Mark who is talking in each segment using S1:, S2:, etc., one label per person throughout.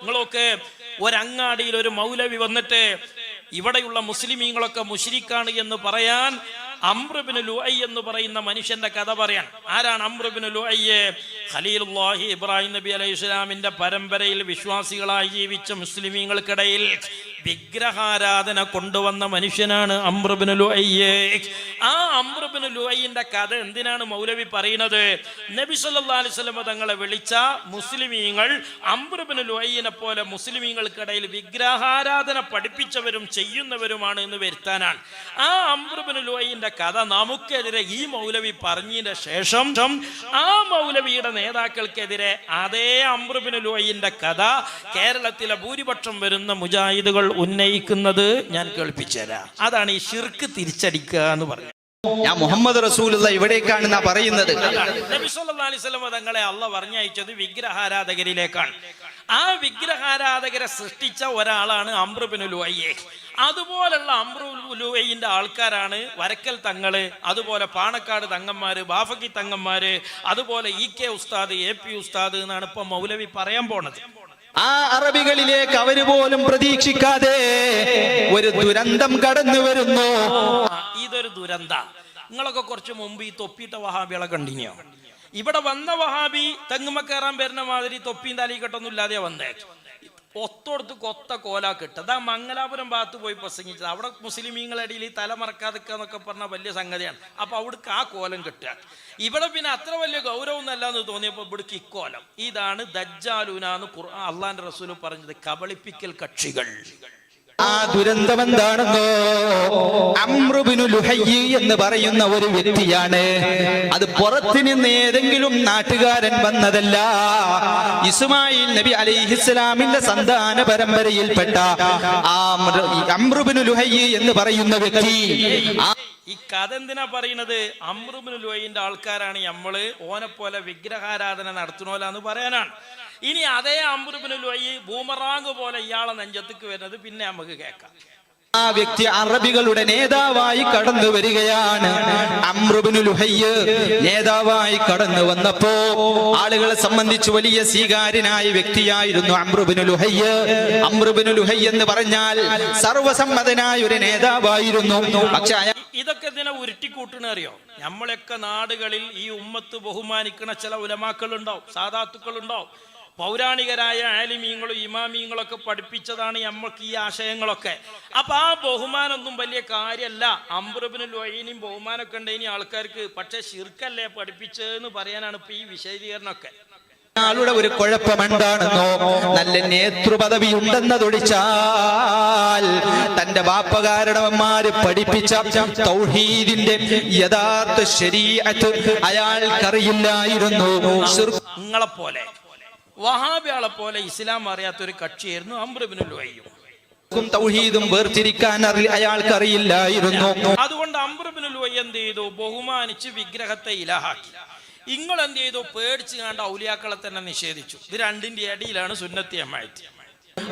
S1: നിങ്ങളൊക്കെ ഒരങ്ങാടിയിൽ ഒരു മൗലവി വന്നിട്ട് ഇവിടെയുള്ള മുസ്ലിമീങ്ങളൊക്കെ മുഷിരിക്കാണ് എന്ന് പറയാൻ അമ്രബിന് ലുഐ എന്ന് പറയുന്ന മനുഷ്യന്റെ കഥ പറയാൻ. ആരാണ് അമ്രബിന് ലുഐയെ? ഖലീലുല്ലാഹി ഇബ്രാഹിം നബി അലൈഹി ഇസ്ലാമിന്റെ പരമ്പരയിൽ വിശ്വാസികളായി ജീവിച്ച മുസ്ലിമീങ്ങൾക്കിടയിൽ വിഗ്രഹാരാധന കൊണ്ടുവന്ന മനുഷ്യനാണ് അമ്രുബിന് ലുഐയെ ആ അമ്രുബിന് ലുഐന്റെ കഥ എന്തിനാണ് മൗലവി പറയുന്നത്? നബി സല്ലല്ലാഹു അലൈഹി വസല്ലം തങ്ങളെ വിളിച്ച മുസ്ലിമീങ്ങൾ അമ്രുബിന് ലുഐനെ പോലെ മുസ്ലിമീങ്ങൾക്കിടയിൽ വിഗ്രഹാരാധന പഠിപ്പിച്ചവരും ചെയ്യുന്നവരുമാണ് എന്ന് വരുത്താനാണ്. ആ അമ്രുബിന് ലുഐന്റെ കഥ നമുക്കെതിരെ ഈ മൗലവി പറഞ്ഞതിന്റെ ശേഷം ആ മൗലവിയുടെ നേതാക്കൾക്കെതിരെ അതേ അമ്രുബിന് ലുഐന്റെ കഥ കേരളത്തിലെ ഭൂരിപക്ഷം വരുന്ന മുജാഹിദുകൾ ഉന്നയിക്കുന്നത് ഞാൻ കേൾപ്പിച്ചുതരാം. അതാണ് ഈ ഷിർക്ക് തിരിച്ചടിക്കുക എന്ന് പറയുന്നത്.
S2: ഞാൻ മുഹമ്മദ് റസൂലുള്ള ഇവിടേക്കാണെന്നാ പറയുന്നത്.
S1: തങ്ങളെ അല്ല പറഞ്ഞയച്ചത് വിഗ്രഹാരാധകരിലേക്കാണ്. ആ വിഗ്രഹാരാധകരെ സൃഷ്ടിച്ച ഒരാളാണ് അമ്രുബിന് ലുവയ്യെ അതുപോലുള്ള അമ്രുലുവയ്യന്റെ ആൾക്കാരാണ് വരക്കൽ തങ്ങൾ അതുപോലെ പാണക്കാട് തങ്ങന്മാര് ബാഫക്കി തങ്ങന്മാര് അതുപോലെ ഇ കെ ഉസ്താദ് എ പി ഉസ്താദ് എന്നാണ് ഇപ്പൊ മൗലവി പറയാൻ പോണത്.
S2: ആ അറബികളിലേക്ക് അവർ പോലും പ്രതീക്ഷിക്കാതെ ഒരു ദുരന്തം കടന്നു വരുന്നു.
S1: ഇതൊരു ദുരന്ത. നിങ്ങളൊക്കെ കുറച്ച് മുമ്പ് ഈ തൊപ്പിയിട്ട വഹാബികളെ കണ്ടിന്യോ? ഇവിടെ വന്ന വഹാബി തെങ്ങുമ്മ കയറാൻ വരുന്ന മാതിരി തൊപ്പിയും തലയിക്കെട്ടൊന്നും ഇല്ലാതെ വന്നേ. ഒത്തോടത്ത് കൊത്ത കോലാ കിട്ടും അതാ മംഗലാപുരം ഭാഗത്ത് പോയി പ്രസംഗിച്ചത്. അവിടെ മുസ്ലിമീങ്ങളുടെ ഇടയിൽ ഈ തല മറക്കാതിക്കുക എന്നൊക്കെ പറഞ്ഞ വലിയ സംഗതിയാണ്. അപ്പൊ അവിടേക്ക് ആ കോലം കിട്ടുക. ഇവിടെ പിന്നെ അത്ര വലിയ ഗൗരവം എന്ന് തോന്നിയപ്പോൾ ഇവിടേക്ക് ഇക്കോലം ഇതാണ് ദജ്ജാലുന എന്ന് ഖുർആൻ റസൂൽ പറഞ്ഞത് കബളിപ്പിക്കൽ കക്ഷികൾ.
S2: ആ ദുരന്തം എന്താണെന്നോ? അമ്രുബിനു ലുഹയ്യ് എന്ന് പറയുന്ന ഒരു വ്യക്തിയാണ്. അത് പുറത്തു നിന്ന് ഏതെങ്കിലും നാട്ടുകാരൻ വന്നതല്ല. ഇസ്മായിൽ നബി അലിഹിസ്ലാമിന്റെ സന്താന പരമ്പരയിൽപ്പെട്ട ആ അമ്രുബിനു ലുഹയ്യ് എന്ന് പറയുന്ന വ്യക്തി
S1: ഈ കഥ എന്തിനാ പറയുന്നത്? അമ്രുബിന് ആൾക്കാരാണ് നമ്മൾ. ഓനെ പോലെ വിഗ്രഹാരാധന നടത്തണോലെന്ന് പറയാനാണ്. ഇനി അതേ അമ്രുബിന് ലോയി ബൂമറാങ് പോലെ ഇയാളെ നെഞ്ചത്തേക്ക് വരുന്നത് പിന്നെ നമുക്ക് കേൾക്കാം.
S2: ആ വ്യക്തി അറബികളുടെ നേതാവായി കടന്നു വരികയാണ്. നേതാവായി കടന്നു വന്നപ്പോ ആളുകളെ സംബന്ധിച്ച് വലിയ സ്വീകാര്യനായ വ്യക്തിയായിരുന്നു അമ്രുബിനു ലുഹയ്യ്. അമ്രുബിനു ലുഹയ്യ് എന്ന് പറഞ്ഞാൽ സർവസമ്മതനായ ഒരു നേതാവായിരുന്നു. പക്ഷെ
S1: ഇതൊക്കെ ഇതിനെ ഉരുട്ടിക്കൂട്ടണ അറിയോ? നമ്മളൊക്കെ നാടുകളിൽ ഈ ഉമ്മത്ത് ബഹുമാനിക്കുന്ന ചില ഉലമാക്കൾ ഉണ്ടാവും സാധാത്തുക്കൾ ഉണ്ടാവും പൗരാണികരായ ആലിമീങ്ങളും ഇമാമീങ്ങളൊക്കെ പഠിപ്പിച്ചതാണ് നമ്മൾക്ക് ഈ ആശയങ്ങളൊക്കെ. അപ്പൊ ആ ബഹുമാനൊന്നും വലിയ കാര്യമല്ല അമ്പ്രബിന് ലൊയിനും ബഹുമാനമൊക്കെ ഉണ്ടെങ്കിൽ ആൾക്കാർക്ക് പക്ഷെ ശിർക്കല്ലേ പഠിപ്പിച്ചതെന്ന് പറയാനാണ് ഇപ്പൊ ഈ വിശദീകരണമൊക്കെ.
S2: ആളുടെ ഒരു കുഴപ്പം എന്താണെന്നോ? നല്ല നേതൃപദവി ഉണ്ടെന്നതൊഴിച്ചാൽ തന്റെ വാപ്പകാരണവന്മാര് പഠിപ്പിച്ച തൗഹീദിന്റെ യഥാർത്ഥ ശരീരത്ത് അയാൾക്കറിയില്ലായിരുന്നു. ശിർക്ക്
S1: നിങ്ങളെ പോലെ വഹാബിയാളെ പോലെ ഇസ്ലാം അറിയാത്ത ഒരു കക്ഷിയായിരുന്നു അമ്രബിനുൽ വയ്യും ും
S2: തൗഹീദും വേർതിരിക്കാൻ അയാൾക്ക് അറിയില്ലായിരുന്നു.
S1: അതുകൊണ്ട് അമ്രബിനുൽ വയ്യ എന്ത് ചെയ്തു? ബഹുമാനിച്ച് വിഗ്രഹത്തെ ഇലഹാക്കി. നിങ്ങൾ എന്ത് ചെയ്തു? പേടിച്ച് കണ്ട ഔലിയാക്കളെ തന്നെ നിഷേധിച്ചു. ഇത് രണ്ടിന്റെ ഇടയിലാണ് സുന്നത്തി അമ്മായിട്ട്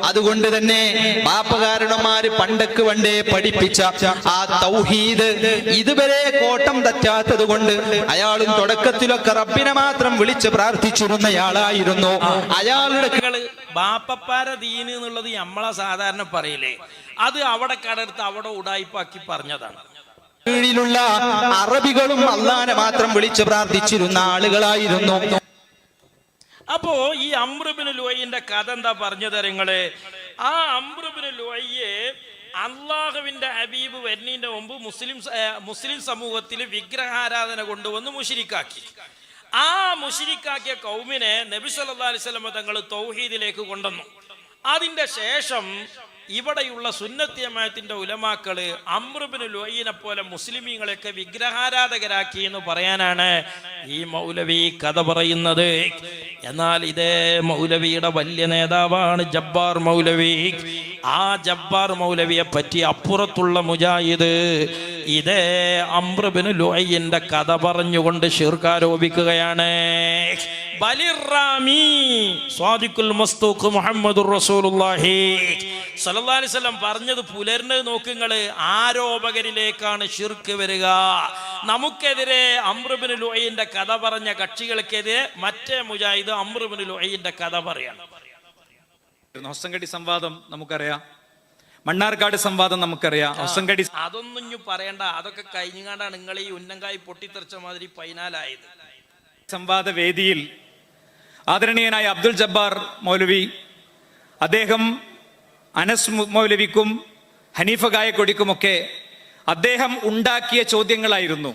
S2: അതുകൊണ്ട് തന്നെ ബാപ്പകാരണന്മാര് പണ്ടക്ക് പണ്ടേ പഠിപ്പിച്ച ആ തൗഹീദ് ഇതുവരെ കോട്ടം തറ്റാത്തത് കൊണ്ട് അയാളും തുടക്കത്തിലൊക്കെ റബ്ബിനെ മാത്രം വിളിച്ച് പ്രാർത്ഥിച്ചിരുന്നയാളായിരുന്നു. അയാളുടെ
S1: ബാപ്പപ്പാര ദീന് എന്നുള്ളത് നമ്മളെ സാധാരണ പറയില്ലേ? അത് അവിടെ കടർത്ത് അവിടെ ഉടായിപ്പാക്കി പറഞ്ഞതാണ്.
S2: കീഴിലുള്ള അറബികളും അള്ളാനെ മാത്രം വിളിച്ച് പ്രാർത്ഥിച്ചിരുന്ന ആളുകളായിരുന്നു.
S1: അപ്പോ ഈ അമ്രുബിന് ലോയിന്റെ കഥ എന്താ പറഞ്ഞു തരങ്ങളെ ആ അമ്രുബിന് ലോയിയെ അള്ളാഹുവിന്റെ ഹബീബ് വരുന്നതിന്റെ മുമ്പ് മുസ്ലിം മുസ്ലിം സമൂഹത്തിൽ വിഗ്രഹാരാധന കൊണ്ടുവന്ന് മുഷിരിക്കാക്കി ആ മുഷിരിക്കാക്കിയ കൗമിനെ നബി സല്ലല്ലാഹു അലൈഹി വസല്ലം തങ്ങൾ തൗഹീദിലേക്ക് കൊണ്ടുവന്നു. അതിന്റെ ശേഷം ഇവിടെയുള്ള സുന്നത്തിയമായത്തിന്റെ ഉലമാക്കൾ അമ്രുബിന് ലോയിനെ പോലെ മുസ്ലിമീങ്ങളെയൊക്കെ വിഗ്രഹാരാധകരാക്കി എന്ന് പറയാനാണ്. ഈ മൗലവി കഥ പറയുന്നത് എന്നാൽ ഇതേ മൗലവിയുടെ വലിയ നേതാവാണ് ജബ്ബാർ മൗലവി. ആ ജബ്ബാർ മൗലവിയെ പറ്റി അപ്പുറത്തുള്ള മുജാഹിദ് ഇതേ അമ്രുബിന് ലോയിന്റെ കഥ പറഞ്ഞുകൊണ്ട് ഷിർക്കാരോപിക്കുകയാണ് പറഞ്ഞത് പുലർന്നത് നോക്കുങ്ങൾ ആരോപകരിലേക്കാണ് ഷിർക്ക് വരിക. നമുക്കെതിരെ അമ്രുബിന് ലോയിന്റെ കഥ പറഞ്ഞ കക്ഷികൾക്കെതിരെ മറ്റേ മുജാഹിദ് അമ്രുബിന് ലോയിന്റെ കഥ പറയാണ്.
S3: ഹൊസങ്കടി സംവാദം നമുക്കറിയാം. മണ്ണാർക്കാട് സംവാദം നമുക്കറിയാം.
S1: അതൊന്നും ഇനി പറയണ്ട. അതൊക്കെ കഴിഞ്ഞാണ്ടാണ് നിങ്ങൾ ഈ ഉന്നങ്കായി പൊട്ടിത്തെറിച്ച മാതിരി പൈനാലായത്.
S3: സംവാദ വേദിയിൽ ആദരണീയനായ അബ്ദുൽ ജബ്ബാർ മൗലവി അദ്ദേഹം അനസ് മൗലവിക്കും ഹനീഫ ഗായക്കൊടിക്കുമൊക്കെ അദ്ദേഹം ഉണ്ടാക്കിയ ചോദ്യങ്ങളായിരുന്നു.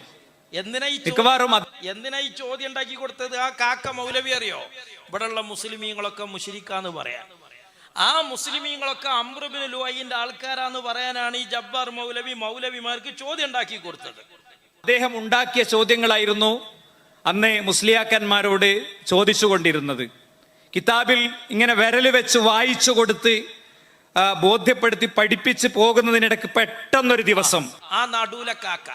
S1: എന്തിനാ ഈ
S3: മിക്കവാറും
S1: എന്തിനായി ചോദ്യം ഉണ്ടാക്കി കൊടുത്തത്? ആ കാക്ക മൗലവി അറിയോ? ഇവിടെയുള്ള മുസ്ലിമീങ്ങളൊക്കെ മുഷിരിക്കാന്ന് പറയാം. ആ മുസ്ലിമീങ്ങളൊക്കെ അമ്രുബിൻ ലുഅയിന്റെ ആൾക്കാരാന്ന് പറയാനാണ് ഈ ജബ്ബാർ മൗലവി മൗലവിമാർക്ക് ചോദ്യം ഉണ്ടാക്കി കൊടുത്തത്.
S3: അദ്ദേഹം ഉണ്ടാക്കിയ ചോദ്യങ്ങളായിരുന്നു അന്ന് മുസ്ലിയാക്കന്മാരോട് ചോദിച്ചുകൊണ്ടിരുന്നത്. കിതാബിൽ ഇങ്ങനെ വിരൽ വെച്ച് വായിച്ചു കൊടുത്ത് ബോധ്യപ്പെടുത്തി പഠിപ്പിച്ച് പോകുന്നതിനിടയ്ക്ക് പെട്ടെന്നൊരു ദിവസം.
S1: ആ കാക്ക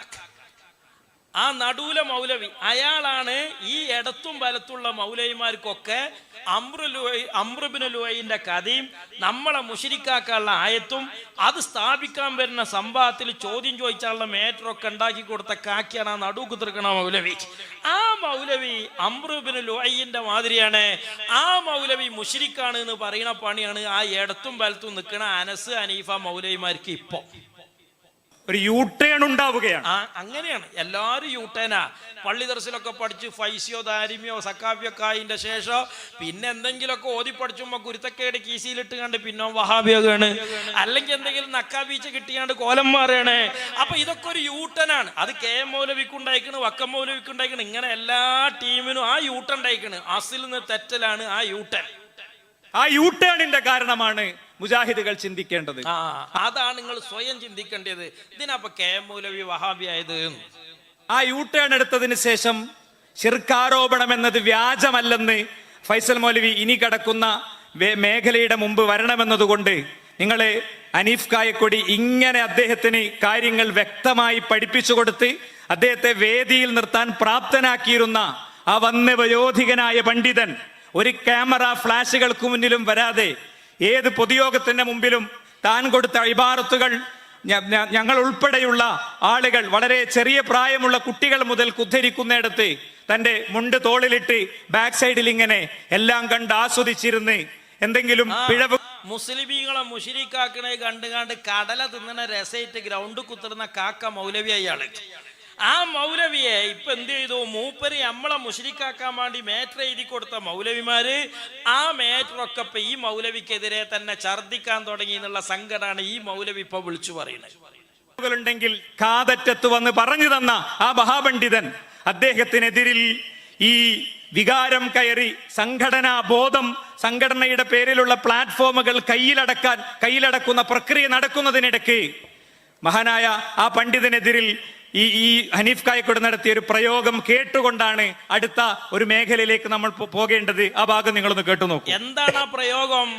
S1: ആ നടൂല മൗലവി അയാളാണ് ഈ ഇടത്തും വലത്തുള്ള മൗലവിമാർക്കൊക്കെ അമ്രുബിന് ലുവൈന്റെ കഥയും നമ്മളെ മുഷിരിക്കാക്കാനുള്ള ആയത്തും അത് സ്ഥാപിക്കാൻ വരുന്ന സംഭവത്തിൽ ചോദ്യം ചോദിച്ചാലുള്ള മേറ്ററൊക്കെ ഉണ്ടാക്കി കൊടുത്ത കാക്കിയാണ് ആ നടു കുതിർക്കണ മൗലവി. ആ മൗലവി അമ്രുബിന് ലുവൈന്റെ മാതിരിയാണ്. ആ മൗലവി മുഷിരിക്കാണ് എന്ന് പറയുന്ന പണിയാണ് ആ ഇടത്തും വലത്തും നിൽക്കുന്ന അനസ് അനീഫ മൗലവിമാർക്ക് ഇപ്പൊ.
S3: ഒരു യൂ ടേൺ ഉണ്ടാവുകയാണ്
S1: അങ്ങനെയാണ്. എല്ലാവരും യൂട്ടേനാ പള്ളി ദർശനമൊക്കെ പഠിച്ചു ഫൈസിയോ ദാരിമ്യോ സക്കാഫിയൊക്കെ ആയതിന്റെ ശേഷം പിന്നെ എന്തെങ്കിലുമൊക്കെ ഓതി പഠിച്ചുമ്പോ കുരുത്തക്കേട് കീസിയിലിട്ട് കണ്ട് പിന്നെ വഹാബിയോഗാണ് അല്ലെങ്കിൽ എന്തെങ്കിലും നക്കാബീച്ച കിട്ടിയാണ്ട് കോലം മാറുകയാണ്. അപ്പൊ ഇതൊക്കെ ഒരു യൂട്ടനാണ് അത് കെ എം മൗലവിക്ക് ഉണ്ടായിക്കണ് വക്കം മൗലവിക്ക് ഉണ്ടായിക്കണ്. ഇങ്ങനെ എല്ലാ ടീമിനും ആ യൂട്ടൻ ഉണ്ടായിക്കണ്. അസിൽ നിന്ന് തെറ്റലാണ് ആ യൂട്ടൻ
S3: ആ യൂ ടേണിന്റെ കാരണമാണ് മുജാഹിദുകൾ ചിന്തിക്കേണ്ടത്.
S1: ആ അതാണ് നിങ്ങൾ സ്വയം ചിന്തിക്കേണ്ടത്. ഇതിനപ്പൊ കെ മൂലവി മൗലവി വഹാബി ആയത്?
S3: ആ യൂ ടേൺ എടുത്തതിന് ശേഷം ശിർക്കാരോപണം എന്നത് വ്യാജമല്ലെന്ന് ഫൈസൽ മൗലവി ഇനി കടക്കുന്ന മേഖലയുടെ മുമ്പ് വരണമെന്നതുകൊണ്ട് നിങ്ങളെ അനീഫ് കായക്കൊടി ഇങ്ങനെ അദ്ദേഹത്തിന് കാര്യങ്ങൾ വ്യക്തമായി പഠിപ്പിച്ചു കൊടുത്ത് അദ്ദേഹത്തെ വേദിയിൽ നിർത്താൻ പ്രാപ്തനാക്കിയിരുന്ന ആ വന്യവയോധികനായ പണ്ഡിതൻ ഒരു ക്യാമറ ഫ്ലാഷുകൾക്ക് മുന്നിലും വരാതെ ഏത് പൊതുയോഗത്തിന്റെ മുമ്പിലും താൻ കൊടുത്ത ഇബാറത്തുകൾ ഞങ്ങൾ ഉൾപ്പെടെയുള്ള ആളുകൾ വളരെ ചെറിയ പ്രായമുള്ള കുട്ടികൾ മുതൽ കുദ്ധരിക്കുന്നിടത്ത് തന്റെ മുണ്ട് തോളിലിട്ട് ബാക്ക് സൈഡിൽ ഇങ്ങനെ എല്ലാം കണ്ട് ആസ്വദിച്ചിരുന്ന് എന്തെങ്കിലും പിഴവ്
S1: മുസ്ലിമീങ്ങളെ മുഷിരിക്കാക്കണേ കണ്ട് കണ്ട് കടല തിന്നണ രസയിട്ട് ഗ്രൗണ്ട് കുത്തിരുന്ന കാക്ക മൗലവിയായി അയാൾ. ആ മൗലവിയെ ഇപ്പൊ എന്ത് ചെയ്തു? മൂപ്പര് നമ്മളെ മുഷിരിക്കാക്കാൻ വേണ്ടി മേറ്റർ എഴുതി കൊടുത്ത മൗലവിമാര് ആ മേറ്ററൊക്കെ ഇപ്പൊ ഈ മൗലവിക്കെതിരെ തന്നെ ഛർദിക്കാൻ തുടങ്ങി എന്നുള്ള സങ്കടമാണ് ഈ മൗലവി ഇപ്പൊ വിളിച്ചു പറയുന്നത്.
S3: കാതറ്റത്ത് വന്ന് പറഞ്ഞു തന്ന ആ മഹാപണ്ഡിതൻ അദ്ദേഹത്തിനെതിരിൽ ഈ വികാരം കയറി സംഘടനാ ബോധം സംഘടനയുടെ പേരിലുള്ള പ്ലാറ്റ്ഫോമുകൾ കയ്യിലടക്കാൻ കയ്യിലടക്കുന്ന പ്രക്രിയ നടക്കുന്നതിനിടയ്ക്ക് മഹാനായ ആ പണ്ഡിതനെതിരിൽ ഈ ഈ ഹനീഫ് കായക്കോട് നടത്തിയ ഒരു പ്രയോഗം കേട്ടുകൊണ്ടാണ് അടുത്ത ഒരു മേഖലയിലേക്ക് നമ്മൾ പോകേണ്ടത്. ആ ഭാഗം നിങ്ങളൊന്ന് കേട്ടു നോക്കും.
S1: എന്താണ് ആ പ്രയോഗം?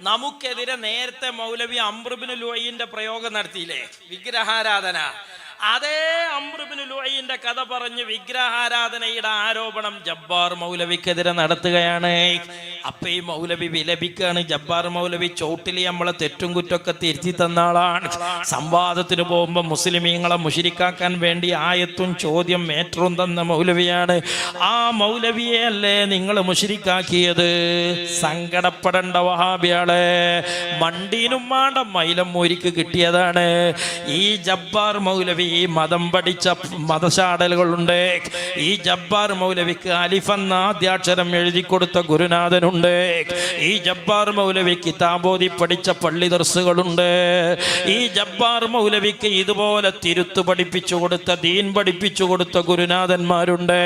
S1: നമുക്കെതിരെ നേരത്തെ മൗലവി അമ്രുബിന് ലുഐന്റെ പ്രയോഗം നടത്തിയില്ലേ? വിഗ്രഹാരാധന. അതേ അമ്രുബിന് ലുഐന്റെ കഥ പറഞ്ഞ് വിഗ്രഹാരാധനയുടെ ആരോപണം ജബ്ബാർ മൗലവിക്കെതിരെ നടത്തുകയാണ്. അപ്പൊ ഈ മൗലവി വിലപിക്കാണ്. ജബ്ബാർ മൗലവി ചോട്ടിൽ നമ്മളെ തെറ്റും കുറ്റമൊക്കെ തിരുത്തി തന്ന ആളാണ്. സംവാദത്തിന് പോകുമ്പോ മുസ്ലിമീങ്ങളെ മുഷിരിക്കാക്കാൻ വേണ്ടി ആയത്തും ചോദ്യം മേറ്ററും തന്ന മൗലവിയാണ്. ആ മൗലവിയെ അല്ലേ നിങ്ങൾ മുഷിരിക്കാക്കിയത്? സങ്കടപ്പെടേണ്ട വഹാബിയാളെ മണ്ടീനും മാണ്ട മൈലം മോരിക്ക് കിട്ടിയതാണ്. ഈ ജബ്ബാർ മൗലവി ഈ മതം പഠിച്ച മതശാടലുകളുണ്ട്. ഈ ജബ്ബാർ മൗലവിക്ക് അലിഫെന്ന ആദ്യാക്ഷരം എഴുതി കൊടുത്ത ഗുരുനാഥനുണ്ട്. ഈ ജബ്ബാർ മൗലവി കിതാബോധി പഠിച്ച പള്ളി ദർസുകളുണ്ട്. ഈ ജബ്ബാർ മൗലവിക്ക് ഇതുപോലെ തിരുത്തു പഠിപ്പിച്ചു കൊടുത്ത ദീൻ പഠിപ്പിച്ചു കൊടുത്ത ഗുരുനാഥന്മാരുണ്ട്.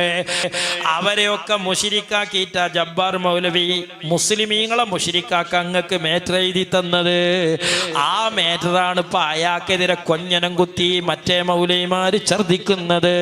S1: അവരെയൊക്കെ മുഷിരിക്കാക്കിയിട്ട ജബ്ബാർ മൗലവി മുസ്ലിമീങ്ങളെ മുഷിരിക്കാക്ക അങ്ങക്ക് മേറ്റർ എഴുതി തന്നത്. ആ മേറ്ററാണ് ഇപ്പൊ അയാൾക്കെതിരെ കൊഞ്ഞനം കുത്തി മറ്റേ മൗലൈമാര് ഛർദിക്കുന്നത്.